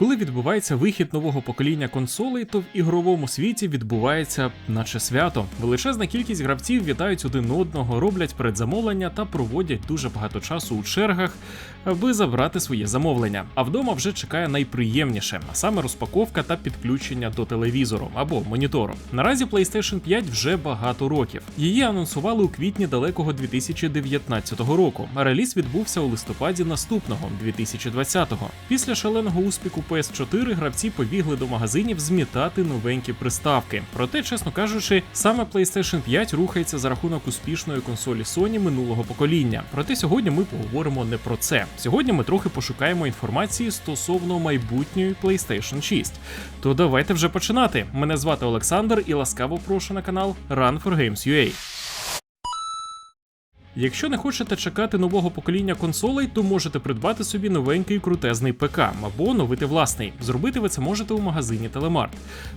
Коли відбувається вихід нового покоління консолей, то в ігровому світі відбувається наче свято. Величезна кількість гравців вітають один одного, роблять передзамовлення та проводять дуже багато часу у чергах, аби забрати своє замовлення. А вдома вже чекає найприємніше, а саме розпаковка та підключення до телевізору або монітору. Наразі PlayStation 5 вже багато років. Її анонсували у квітні далекого 2019 року. Реліз відбувся у листопаді наступного 2020-го. Після шаленого успіху PS4 гравці побігли до магазинів змітати новенькі приставки. Проте, чесно кажучи, саме PlayStation 5 рухається за рахунок успішної консолі Sony минулого покоління. Проте сьогодні ми поговоримо не про це. Сьогодні ми трохи пошукаємо інформації стосовно майбутньої PlayStation 6. То давайте вже починати. Мене звати Олександр і ласкаво прошу на канал Run for Games UA. Якщо не хочете чекати нового покоління консолей, то можете придбати собі новенький крутезний ПК або оновити власний. Зробити ви це можете у магазині Телемарт.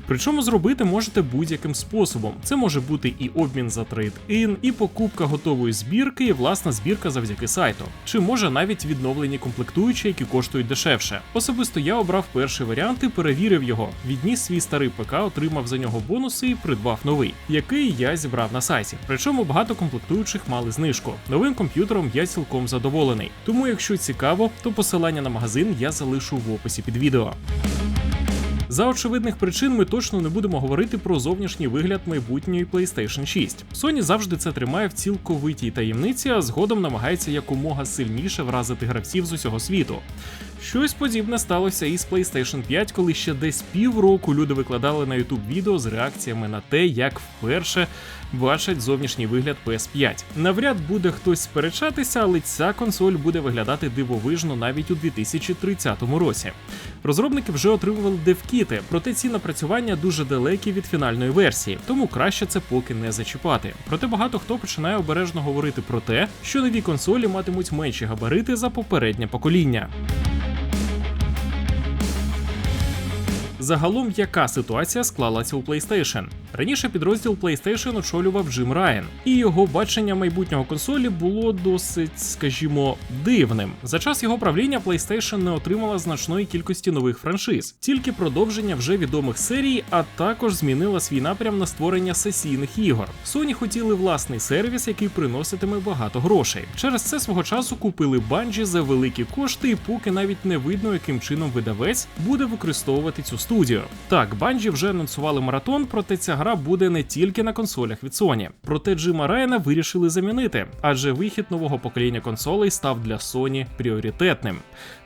Причому зробити можете будь-яким способом. Це може бути і обмін за трейд-ін, і покупка готової збірки, і власна збірка завдяки сайту. Чи може навіть відновлені комплектуючі, які коштують дешевше. Особисто я обрав перший варіант і перевірив його. Відніс свій старий ПК, отримав за нього бонуси і придбав новий, який я зібрав на сайті. Причому багато комплектуючих мали знижку. Новим комп'ютером я цілком задоволений. Тому, якщо цікаво, то посилання на магазин я залишу в описі під відео. За очевидних причин ми точно не будемо говорити про зовнішній вигляд майбутньої PlayStation 6. Sony завжди це тримає в цілковитій таємниці, а згодом намагається якомога сильніше вразити гравців з усього світу. Щось подібне сталося і з PlayStation 5, коли ще десь півроку люди викладали на YouTube відео з реакціями на те, як вперше бачать зовнішній вигляд PS5. Навряд буде хтось сперечатися, але ця консоль буде виглядати дивовижно навіть у 2030 році. Розробники вже отримували девкіти, проте ці напрацювання дуже далекі від фінальної версії, тому краще це поки не зачіпати. Проте багато хто починає обережно говорити про те, що нові консолі матимуть менші габарити за попереднє покоління. Загалом, яка ситуація склалася у PlayStation? Раніше підрозділ PlayStation очолював Джим Райан, і його бачення майбутнього консолі було досить, скажімо, дивним. За час його правління PlayStation не отримала значної кількості нових франшиз, тільки продовження вже відомих серій, а також змінила свій напрям на створення сесійних ігор. Sony хотіли власний сервіс, який приноситиме багато грошей. Через це свого часу купили Bungie за великі кошти, і поки навіть не видно, яким чином видавець буде використовувати цю студію. Так, Bungie вже анонсували маратон, проте ця гра буде не тільки на консолях від Sony. Проте Джима Райана вирішили замінити, адже вихід нового покоління консолей став для Sony пріоритетним.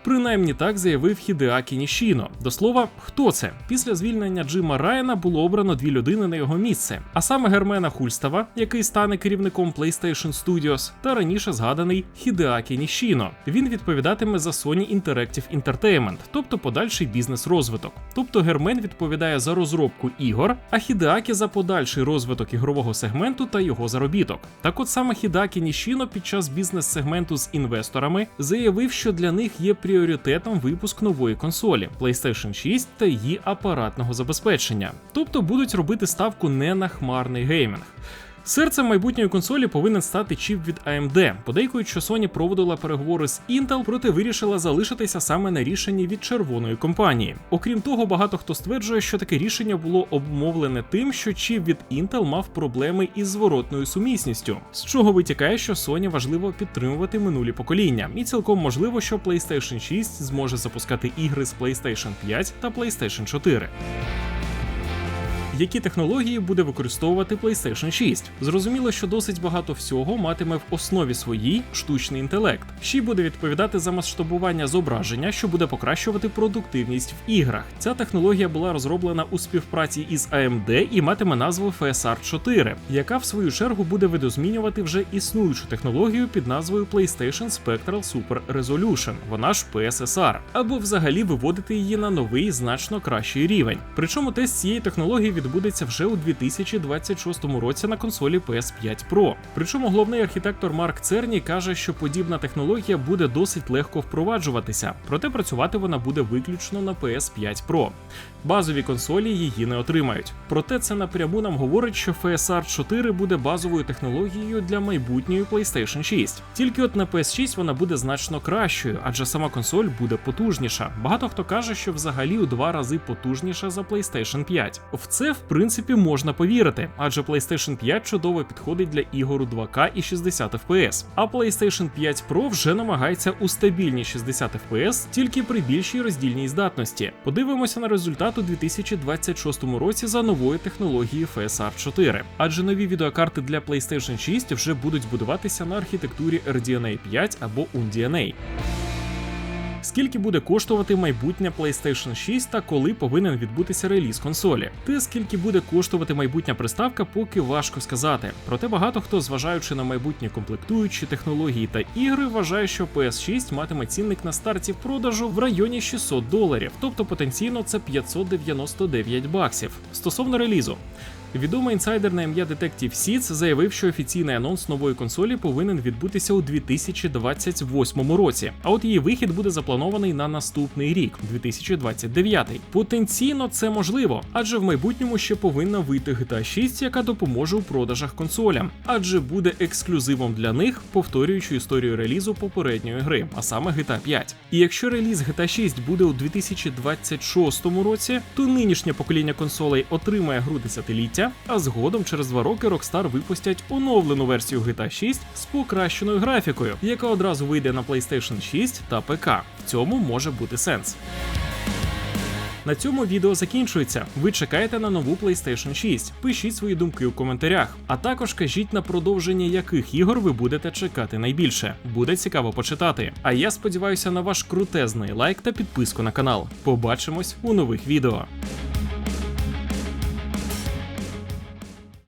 Принаймні так заявив Хідеакі Нішіно. До слова, хто це? Після звільнення Джима Райана було обрано дві людини на його місце, а саме Гермена Хульстава, який стане керівником PlayStation Studios, та раніше згаданий Хідеакі Нішіно. Він відповідатиме за Sony Interactive Entertainment, тобто подальший бізнес-розвиток. Тобто Гермен відповідає за розробку ігор, а Хідеакі за подальший розвиток ігрового сегменту та його заробіток. Так от саме Хідакі Нішіно під час бізнес-сегменту з інвесторами заявив, що для них є пріоритетом випуск нової консолі PlayStation 6 та її апаратного забезпечення. Тобто будуть робити ставку не на хмарний геймінг. Серцем майбутньої консолі повинен стати чіп від AMD. Подейкують, що Sony проводила переговори з Intel, проте вирішила залишитися саме на рішенні від червоної компанії. Окрім того, багато хто стверджує, що таке рішення було обмовлене тим, що чіп від Intel мав проблеми із зворотною сумісністю, з чого витікає, що Sony важливо підтримувати минулі покоління, і цілком можливо, що PlayStation 6 зможе запускати ігри з PlayStation 5 та PlayStation 4 які технології буде використовувати PlayStation 6. Зрозуміло, що досить багато всього матиме в основі своїй штучний інтелект. Ще буде відповідати за масштабування зображення, що буде покращувати продуктивність в іграх. Ця технологія була розроблена у співпраці із AMD і матиме назву FSR 4, яка в свою чергу буде видозмінювати вже існуючу технологію під назвою PlayStation Spectral Super Resolution, вона ж PSSR, або взагалі виводити її на новий значно кращий рівень. Причому тест цієї технології від відбудеться вже у 2026 році на консолі PS5 Pro. Причому головний архітектор Марк Церні каже, що подібна технологія буде досить легко впроваджуватися, проте працювати вона буде виключно на PS5 Pro. Базові консолі її не отримають. Проте це напряму нам говорить, що FSR 4 буде базовою технологією для майбутньої PlayStation 6. Тільки от на PS6 вона буде значно кращою, адже сама консоль буде потужніша. Багато хто каже, що взагалі у два рази потужніша за PlayStation 5. В це в принципі можна повірити, адже PlayStation 5 чудово підходить для ігор у 2К і 60 FPS. А PlayStation 5 Pro вже намагається у стабільні 60 FPS, тільки при більшій роздільній здатності. Подивимося на результат у 2026 році за новою технологією FSR 4. Адже нові відеокарти для PlayStation 6 вже будуть будуватися на архітектурі RDNA 5 або UNDNA. Скільки буде коштувати майбутня PlayStation 6 та коли повинен відбутися реліз консолі? Те, скільки буде коштувати майбутня приставка, поки важко сказати. Проте багато хто, зважаючи на майбутні комплектуючі технології та ігри, вважає, що PS6 матиме цінник на старті продажу в районі 600 доларів, тобто потенційно це 599 баксів. Стосовно релізу. Відомий інсайдер на ім'я Detective Seeds заявив, що офіційний анонс нової консолі повинен відбутися у 2028 році. А от її вихід буде запланований на наступний рік, 2029. Потенційно це можливо, адже в майбутньому ще повинна вийти GTA 6, яка допоможе у продажах консолям, адже буде ексклюзивом для них, повторюючи історію релізу попередньої гри, а саме GTA 5. І якщо реліз GTA 6 буде у 2026 році, то нинішнє покоління консолей отримає гру десятиліття, а згодом через два роки Rockstar випустять оновлену версію GTA 6 з покращеною графікою, яка одразу вийде на PlayStation 6 та ПК. В цьому може бути сенс. На цьому відео закінчується. Ви чекаєте на нову PlayStation 6. Пишіть свої думки у коментарях, а також кажіть на продовження яких ігор ви будете чекати найбільше. Буде цікаво почитати. А я сподіваюся на ваш крутезний лайк та підписку на канал. Побачимось у нових відео.